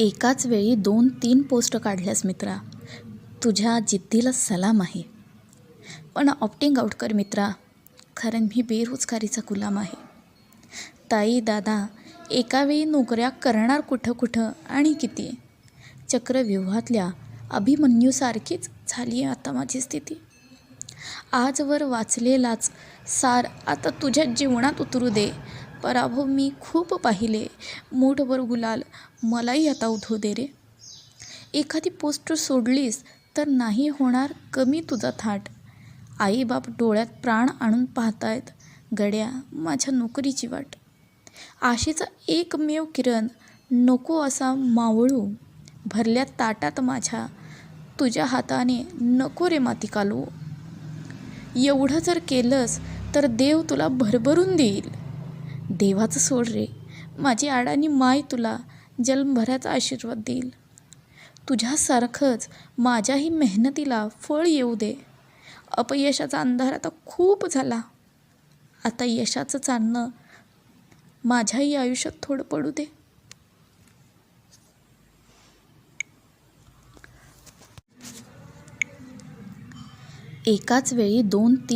एकाच वेळी दोन तीन पोस्ट काढल्यास मित्रा तुझ्या जिद्दीला सलाम आहे. पण ऑप्टिंग आउट कर मित्रा कारण मी बेरोजगारीचा गुलाम आहे. ताई दादा एकावेळी नोकऱ्या करणार कुठं कुठं आणि किती? चक्रव्यूहातल्या अभिमन्यूसारखीच झाली आहे आता माझी स्थिती. आजवर वाचलेलाच सार आता तुझ्या जीवनात उतरू दे पराभव मी खूप पाहिले. मूठभर गुलाल मलाही आता उठू दे रे. एखादी पोस्ट सोडलीस तर नाही होणार कमी तुझा थाट. आईबाप डोळ्यात प्राण आणून पाहतायत गड्या माझ्या नोकरीची वाट. आशेचा एकमेव किरण नको असा मावळू. भरल्या ताटात माझ्या. तुझ्या हाताने नको रे माती कालवू. एवढं जर केलंस तर देव तुला भरभरून देईल. देवाचं सोड रे. माझी आडानी माय तुला जन्मभराचा आशीर्वाद देईल. तुझ्यासारखंच माझ्याही मेहनतीला फळ येऊ दे. अपयशाचा अंधार आता खूप झाला. आता यशाचं चालणं माझ्याही आयुष्यात थोडं पडू दे. एकाच वेळी दोन तीन